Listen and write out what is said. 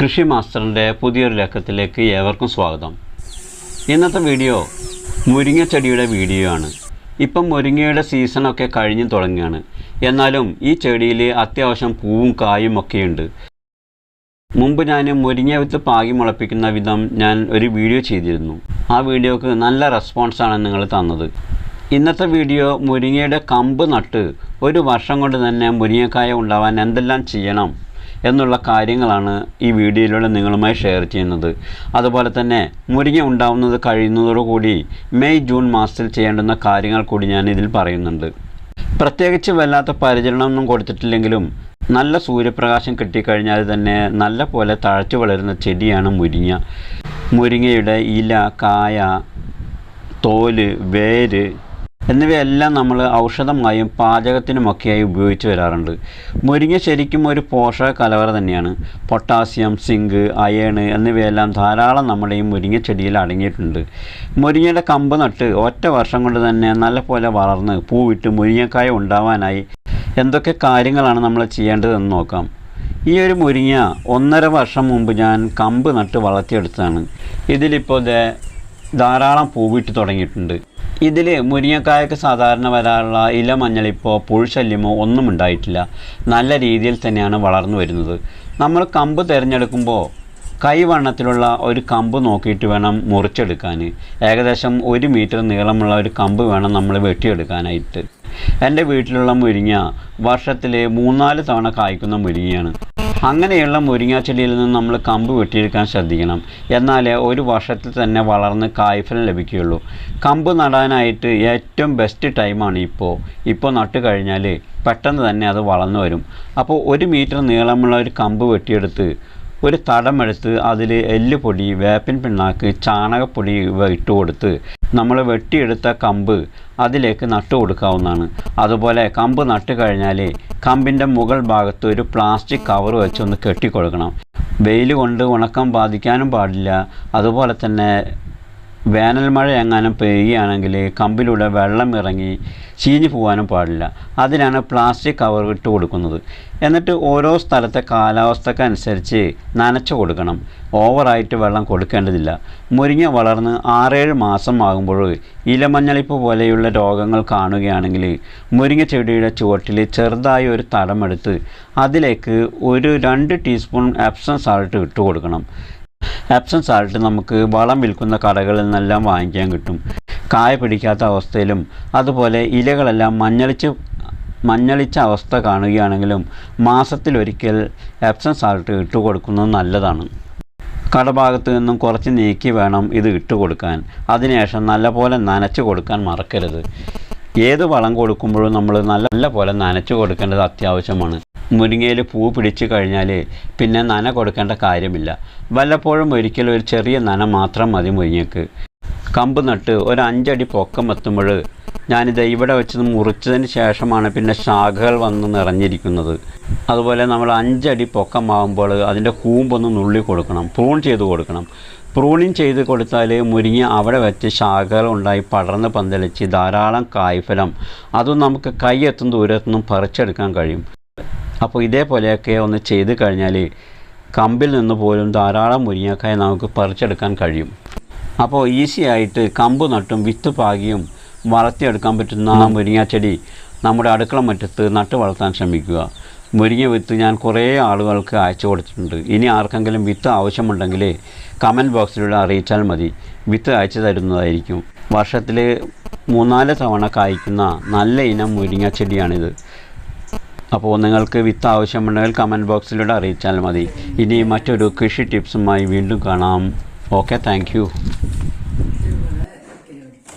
കൃഷി മാസ്റ്ററിന്റെ പുതിയൊരു ലക്കത്തിലേക്ക് ഏവർക്കും സ്വാഗതം. ഇന്നത്തെ വീഡിയോ മുരിങ്ങ ചെടിയുടെ വീഡിയോ ആണ്. ഇപ്പം മുരിങ്ങയുടെ സീസണൊക്കെ കഴിഞ്ഞു തുടങ്ങുകയാണ്. എന്നാലും ഈ ചെടിയിൽ അത്യാവശ്യം പൂവും കായും ഒക്കെയുണ്ട് മുമ്പ് ഞാൻ മുരിങ്ങ വിത്ത് പാകി മുളപ്പിക്കുന്ന വിധം ഞാൻ ഒരു വീഡിയോ ചെയ്തിരുന്നു. ആ വീഡിയോക്ക് നല്ല റെസ്പോൺസാണ് നിങ്ങൾ തന്നത്. ഇന്നത്തെ വീഡിയോ മുരിങ്ങയുടെ കമ്പ് നട്ട് ഒരു വർഷം കൊണ്ട് തന്നെ മുരിങ്ങക്കായ ഉണ്ടാവാൻ എന്തെല്ലാം ചെയ്യണം? എന്നുള്ള കാര്യങ്ങളാണ് ഈ വീഡിയോയിലൂടെ നിങ്ങളുമായി ഷെയർ ചെയ്യുന്നത്. അതുപോലെ തന്നെ മുരിങ്ങ ഉണ്ടാവുന്നത് കഴിയുന്നതോടുകൂടി മെയ് ജൂൺ മാസത്തിൽ ചെയ്യേണ്ടുന്ന കാര്യങ്ങൾ കൂടി ഞാൻ ഇതിൽ പറയുന്നുണ്ട്. പ്രത്യേകിച്ച് വല്ലാത്ത പരിചരണമൊന്നും കൊടുത്തിട്ടില്ലെങ്കിലും നല്ല സൂര്യപ്രകാശം കിട്ടിക്കഴിഞ്ഞാൽ തന്നെ നല്ല പോലെ തഴച്ചു വളരുന്ന ചെടിയാണ് മുരിങ്ങ. മുരിങ്ങയുടെ ഇല കായ തോൽ വേര് എന്നിവയെല്ലാം നമ്മൾ ഔഷധമായും പാചകത്തിനുമൊക്കെയായി ഉപയോഗിച്ച് വരാറുണ്ട്. മുരിങ്ങ ശരിക്കും ഒരു പോഷക കലവറ തന്നെയാണ്. പൊട്ടാസ്യം സിങ്ക് അയേണ് എന്നിവയെല്ലാം ധാരാളം നമ്മുടെ ഈ മുരിങ്ങ ചെടിയിൽ അടങ്ങിയിട്ടുണ്ട്. മുരിങ്ങയുടെ കമ്പ് നട്ട് ഒറ്റ വർഷം കൊണ്ട് തന്നെ നല്ലപോലെ വളർന്ന് പൂവിട്ട് മുരിങ്ങക്കായ ഉണ്ടാവാനായി എന്തൊക്കെ കാര്യങ്ങളാണ് നമ്മൾ ചെയ്യേണ്ടതെന്ന് നോക്കാം. ഈ ഒരു മുരിങ്ങ ഒന്നര വർഷം മുമ്പ് ഞാൻ കമ്പ് നട്ട് വളർത്തിയെടുത്തതാണ്. ഇതിലിപ്പോൾ ധാരാളം പൂവിട്ട് തുടങ്ങിയിട്ടുണ്ട്. ഇതിൽ മുരിങ്ങക്കായക്ക് സാധാരണ വരാറുള്ള ഇല മഞ്ഞളിപ്പോ പുഴുശല്യമോ ഒന്നും ഉണ്ടായിട്ടില്ല. നല്ല രീതിയിൽ തന്നെയാണ് വളർന്നു വരുന്നത്. നമ്മൾ കമ്പ് തിരഞ്ഞെടുക്കുമ്പോൾ കൈവണ്ണത്തിലുള്ള ഒരു കമ്പ് നോക്കിയിട്ട് വേണം മുറിച്ചെടുക്കാൻ ഏകദേശം ഒരു മീറ്റർ നീളമുള്ള ഒരു കമ്പ് വേണം നമ്മൾ വെട്ടിയെടുക്കാനായിട്ട്. എന്റെ വീട്ടിലുള്ള മുരിങ്ങ വർഷത്തിൽ മൂന്നാൽ തവണ കായ്ക്കുന്ന മുരിങ്ങയാണ്. അങ്ങനെയുള്ള മുരിങ്ങ ചെടിയിൽ നിന്ന് നമ്മൾ കമ്പ് വെട്ടിയെടുക്കാൻ ശ്രദ്ധിക്കണം. എന്നാലേ ഒരു വർഷത്തിൽ തന്നെ വളർന്ന് കായ്ഫലം ലഭിക്കുകയുള്ളൂ. കമ്പ് നടാനായിട്ട് ഏറ്റവും ബെസ്റ്റ് ടൈമാണ് ഇപ്പോൾ ഇപ്പോൾ നട്ടു കഴിഞ്ഞാൽ പെട്ടെന്ന് തന്നെ അത് വളർന്നു വരും. അപ്പോൾ ഒരു മീറ്റർ നീളമുള്ള ഒരു കമ്പ് വെട്ടിയെടുത്ത് ഒരു തടമെടുത്ത് അതിൽ എല്ലുപൊടി വേപ്പിൻ പിണ്ണാക്ക് ചാണകപ്പൊടി ഇവ ഇട്ട് കൊടുത്ത് നമ്മൾ വെട്ടിയെടുത്ത കമ്പ് അതിലേക്ക് നട്ടു കൊടുക്കാവുന്നതാണ്. അതുപോലെ കമ്പ് നട്ട് കഴിഞ്ഞാൽ കമ്പിന്റെ മുകൾ ഭാഗത്ത് ഒരു പ്ലാസ്റ്റിക് കവർ വെച്ചൊന്ന് കെട്ടിക്കൊടുക്കണം. വെയിൽ കൊണ്ട് ഉണക്കം ബാധിക്കാനും പാടില്ല. അതുപോലെ തന്നെ വേനൽ മഴ എങ്ങാനും പെയ്യുകയാണെങ്കിൽ കമ്പിലൂടെ വെള്ളം ഇറങ്ങി ചീഞ്ഞു പോകാനും പാടില്ല. അതിനാണ് പ്ലാസ്റ്റിക് കവർ ഇട്ട് കൊടുക്കുന്നത്. എന്നിട്ട് ഓരോ സ്ഥലത്തെ കാലാവസ്ഥക്കനുസരിച്ച് നനച്ചു കൊടുക്കണം. ഓവറായിട്ട് വെള്ളം കൊടുക്കേണ്ടതില്ല. മുരിങ്ങ വളർന്ന് ആറേഴ് മാസം ആകുമ്പോൾ ഇലമഞ്ഞളിപ്പ് പോലെയുള്ള രോഗങ്ങൾ കാണുകയാണെങ്കിൽ മുരിങ്ങ ചെടിയുടെ ചുവട്ടിൽ ചെറുതായി ഒരു തടമെടുത്ത് അതിലേക്ക് ഒരു രണ്ട് ടീസ്പൂൺ എപ്സം സാൾട്ട് ഇട്ട് കൊടുക്കണം. എപ്സം സാൾട്ട് നമുക്ക് വളം വിൽക്കുന്ന കടകളിൽ നിന്നെല്ലാം വാങ്ങിക്കാൻ കിട്ടും. കായ പിടിക്കാത്ത അവസ്ഥയിലും അതുപോലെ ഇലകളെല്ലാം മഞ്ഞളിച്ച് മഞ്ഞളിച്ച അവസ്ഥ കാണുകയാണെങ്കിലും മാസത്തിലൊരിക്കൽ എപ്സം സാൾട്ട് ഇട്ടുകൊടുക്കുന്നത് നല്ലതാണ്. കടഭാഗത്ത് നിന്നും കുറച്ച് നീക്കി വേണം ഇത് ഇട്ടുകൊടുക്കാൻ അതിനുശേഷം നല്ലപോലെ നനച്ച് കൊടുക്കാൻ മറക്കരുത്. ഏത് വളം കൊടുക്കുമ്പോഴും നമ്മൾ നല്ല നല്ല പോലെ നനച്ച് കൊടുക്കേണ്ടത് അത്യാവശ്യമാണ്. മുരിങ്ങയിൽ പൂ പിടിച്ചു കഴിഞ്ഞാൽ പിന്നെ നന കൊടുക്കേണ്ട കാര്യമില്ല. വല്ലപ്പോഴും ഒരിക്കലും ഒരു ചെറിയ നന മാത്രം മതി മുരിങ്ങയ്ക്ക് കമ്പ് നട്ട് ഒരു അഞ്ചടി പൊക്കം എത്തുമ്പോൾ ഞാനിത് ഇവിടെ വെച്ച് മുറിച്ചതിന് ശേഷമാണ് പിന്നെ ശാഖകൾ വന്ന് നിറഞ്ഞിരിക്കുന്നത്. അതുപോലെ നമ്മൾ അഞ്ചടി പൊക്കമാകുമ്പോൾ അതിന്റെ കൂമ്പൊന്ന് നുള്ളി കൊടുക്കണം പ്രൂൺ ചെയ്ത് കൊടുക്കണം. പ്രൂണിങ് ചെയ്ത് കൊടുത്താൽ മുരിങ്ങ അവിടെ വെച്ച് ശാഖകൾ ഉണ്ടായി പടർന്ന് പന്തലിച്ച് ധാരാളം കായ്ഫലം അതും നമുക്ക് കൈ എത്തും ദൂരത്തുനിന്നും പറിച്ചെടുക്കാൻ കഴിയും. അപ്പോൾ ഇതേപോലെയൊക്കെ ഒന്ന് ചെയ്ത് കഴിഞ്ഞാൽ കമ്പിൽ നിന്ന് പോലും ധാരാളം മുരിങ്ങക്കായ നമുക്ക് പറിച്ചെടുക്കാൻ കഴിയും. അപ്പോൾ ഈസി ആയിട്ട് കമ്പ് നട്ടും വിത്ത് പാകിയും വളർത്തിയെടുക്കാൻ പറ്റുന്ന മുരിങ്ങ ചെടി നമ്മുടെ അടുക്കള മുറ്റത്ത് നട്ട് വളർത്താൻ ശ്രമിക്കുക. മുരിങ്ങ വിത്ത് ഞാൻ കുറേ ആളുകൾക്ക് അയച്ചു കൊടുത്തിട്ടുണ്ട്. ഇനി ആർക്കെങ്കിലും വിത്ത് ആവശ്യമുണ്ടെങ്കിൽ കമന്റ് ബോക്സിലൂടെ അറിയിച്ചാൽ മതി. വിത്ത് അയച്ചു തരുന്നതായിരിക്കും. വർഷത്തിൽ മൂന്നാൽ തവണ കായ്ക്കുന്ന നല്ല ഇനം മുരിങ്ങ ചെടിയാണിത്. അപ്പോൾ നിങ്ങൾക്ക് വിത്ത് ആവശ്യമുണ്ടെങ്കിൽ കമന്റ് ബോക്സിലൂടെ അറിയിച്ചാൽ മതി. ഇനി മറ്റൊരു കൃഷി ടിപ്സുമായി വീണ്ടും കാണാം. Okay thank